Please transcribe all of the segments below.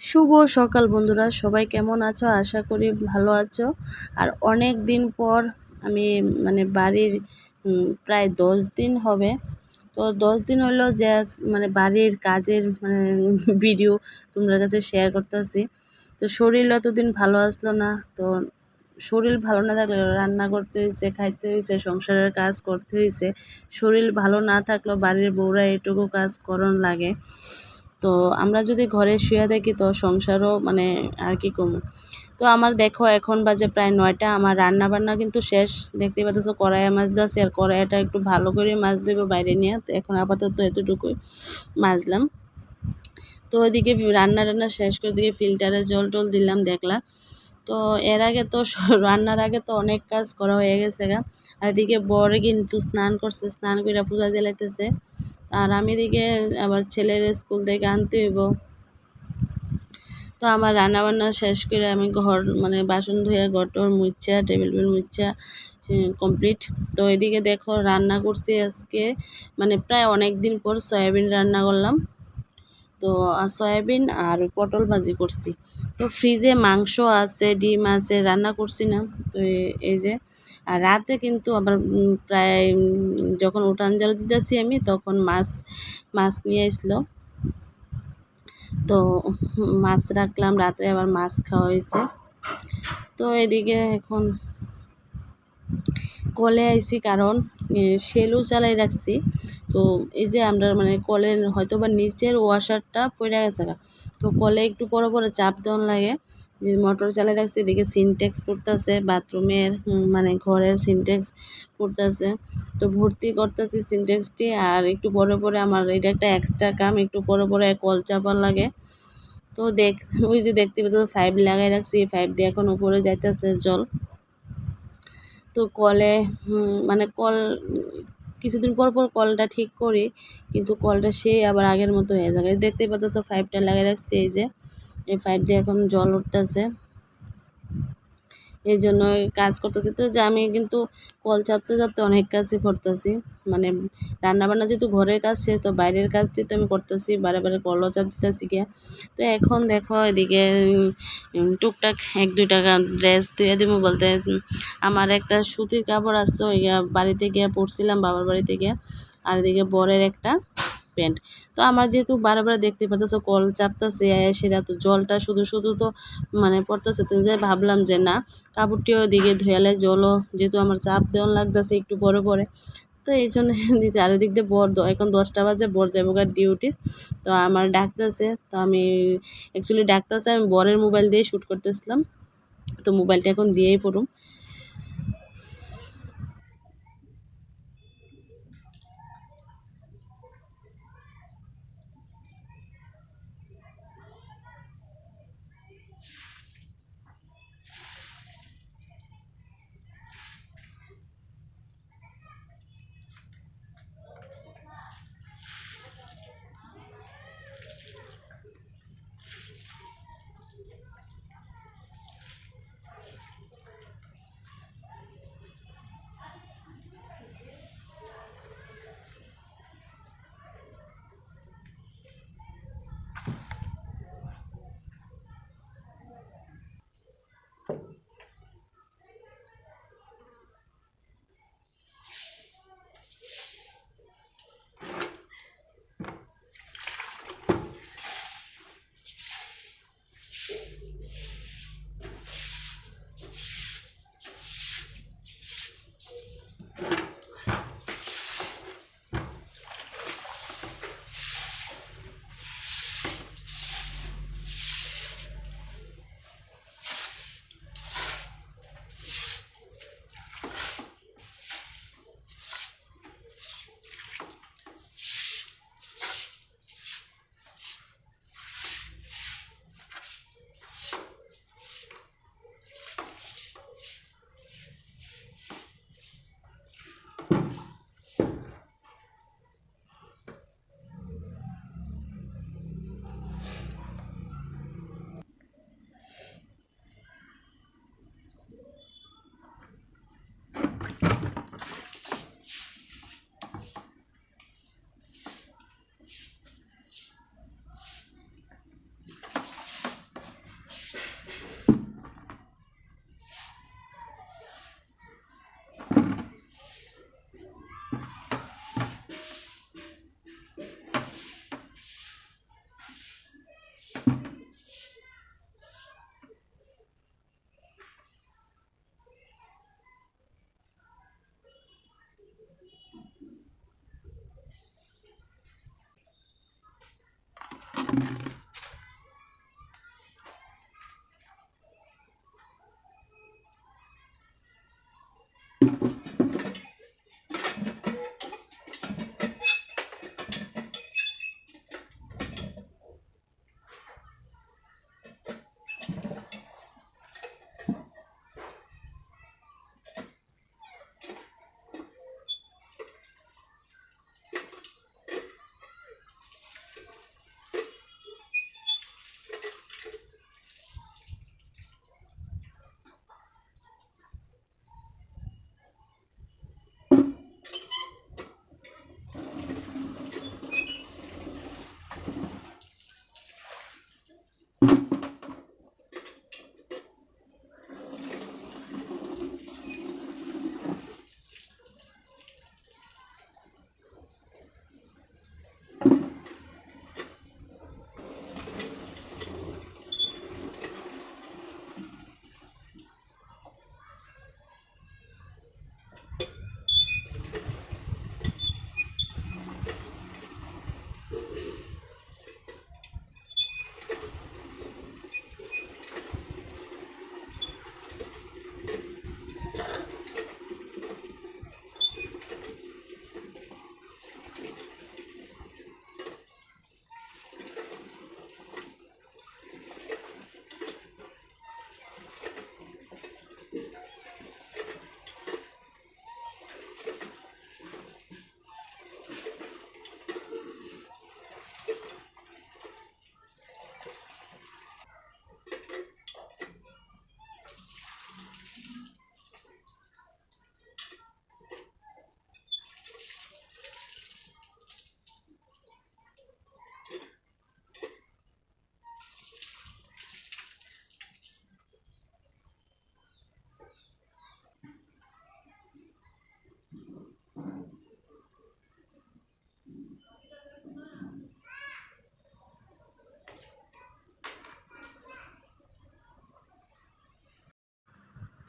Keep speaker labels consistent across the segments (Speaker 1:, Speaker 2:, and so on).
Speaker 1: শুভ সকাল বন্ধুরা, সবাই কেমন আছো? আশা করি ভালো আছো। আর অনেক দিন পর আমি মানে বাড়ির প্রায় দশ দিন হবে। তো দশ দিন হলো যে মানে বাড়ির কাজের মানে ভিডিও তোমাদের কাছে শেয়ার করতেছি। তো শরীর অতদিন ভালো আসলো না। তো শরীর ভালো না থাকলে রান্না করতে হয়েছে খাইতে হয়েছে সংসারের কাজ করতে হয়েছে শরীর ভালো না থাকলেও বাড়ির বউরা এটুকু কাজ করণ লাগে। তো আমরা যদি ঘরে শুয়ে থাকি তো সংসারও মানে আর কি কম তো আমার দেখো এখন বাজে প্রায় নয়টা, আমার রান্না বান্না কিন্তু শেষ। দেখতে পাচ্ছ কড়াইয়া মাছ দাসি আর কড়াইয়াটা একটু ভালো করে মাছ দেবো বাইরে নিয়ে। তো এখন আপাতত এতটুকুই মাজলাম। তো ওইদিকে রান্না টান্না শেষ করে দিকে ফিল্টারে জল টল দিলাম দেখলাম তো এর আগে তো রান্নার আগে তো অনেক কাজ করা হয়ে গেছে গা। আর এদিকে বর কিন্তু স্নান করছে, স্নান করে পূজা দিলাইতেছে। আর আমি এদিকে আবার ছেলের স্কুল থেকে আনতে হইব। তো আমার রান্না বান্না শেষ করে আমি ঘর মানে বাসন ধুয়ে ঘর টর মুচ্ছা টেবিল টেবিল মুচ্ছা কমপ্লিট। তো এদিকে দেখো রান্না করছি আজকে মানে প্রায় অনেক দিন পর সয়াবিন রান্না করলাম। তো সয়াবিন আর পটল ভাজি করছি। তো ফ্রিজে মাংস আছে, ডিম আছে, রান্না করছি না। তো এই যে, আর রাতে কিন্তু আবার প্রায় যখন উঠান জাল দিতেছি আমি, তখন মাছ মাছ নিয়ে আসলো। তো, মাছ রাখলাম, রাতে আবার মাছ খাওয়া হয়েছে। তো এদিকে এখন কলে আইছি, কারণ সেলু চালাই রাখছি। তো এই যে আমরা মানে কলের হয়তো বা নিচের ওয়াশারটা পড়ে গেছে। তো কলে একটু পরে পরে চাপ দেওয়ান লাগে। যে মোটর চালাই রাখছি, এদিকে সিনটেক্স পড়তেছে, বাথরুমের মানে ঘরের সিনটেক্স পড়তেছে। তো ভর্তি করতেছি সিনটেক্সটি আর একটু পরে পরে আমার এটা একটা এক্সট্রা কাম, একটু পরে পরে কল চাপার লাগে। তো দেখ, ওই যে দেখতে পেতে ফাইভ লাগাই রাখছি ফাইভ দিয়ে এখন উপরে যাইতেছে জল। তো কলে মানে কল কিছুদিন পর পর কলটা ঠিক করি, কিন্তু কলটা সে আবার আগের মতো হয়ে যাবে দেখতেই পাচ্ছ পাইপটা লাগিয়ে রাখছি, এই যে, এই পাইপ দিয়ে এখন জল উঠতেছে। এই জন্য কাজ করতেছি। তো যে আমি কিন্তু কল চাপতে চাপতে অনেক কাজই করতেছি। মানে রান্নাবান্না যেহেতু ঘরের কাজ সে তো বাইরের কাজটি তো আমি করতেছি, বারে বারে কলও চাপ দিতেছি গিয়া। তো এখন দেখো এদিকে টুকটাক এক, দুই টাকা ড্রেস ধুয়ে দিব বলতে, আমার একটা সুতির কাপড় আসলো বাড়িতে গিয়ে পরছিলাম, বাবার বাড়িতে গিয়ে। আর এদিকে বরের একটা প্যান্ট তো আমার যেহেতু বারে বারে দেখতে পাচ্তেছো কল চাপতেছে সেটা তো জলটা শুধু শুধু তো মানে পড়তেছে, তো যে ভাবলাম যে না, কাপড়টিও ওদিকে ধুয়ালে জলও যেহেতু আমার চাপ দেওয়ান লাগতেছে একটু পরে পরে। তো এই জন্য দিতে, আর দিক দিয়ে বর এখন দশটা বাজে, বর যাব গা ডিউটি তো আমার ডাকতেছে, তো আমি অ্যাকচুয়ালি ডাকতেছে, আমি বরের মোবাইল দিয়ে শ্যুট করতেছিলাম। তো মোবাইলটা এখন দিয়েই পড়ুম। Thank you.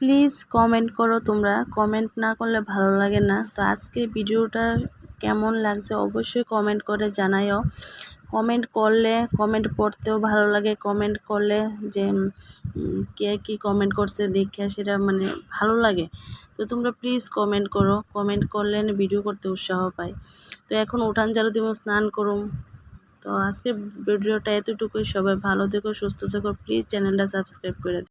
Speaker 1: প্লিজ কমেন্ট করো তোমরা। কমেন্ট না করলে ভালো লাগে না। তো আজকে ভিডিওটা কেমন লাগছে অবশ্যই কমেন্ট করে জানাইও কমেন্ট করলে, কমেন্ট পড়তেও ভালো লাগে। কমেন্ট করলে যে কে কী কমেন্ট করছে দেখে সেটা মানে ভালো লাগে। তো তোমরা প্লিজ কমেন্ট করো। কমেন্ট করলে ভিডিও করতে উৎসাহ পাই তো এখন উঠান ঝাড়ু দিব, স্নান করুম। তো আজকের ভিডিওটা এতটুকুই। সবাই ভালো থেকো, সুস্থ থেকো। প্লিজ চ্যানেলটা সাবস্ক্রাইব করে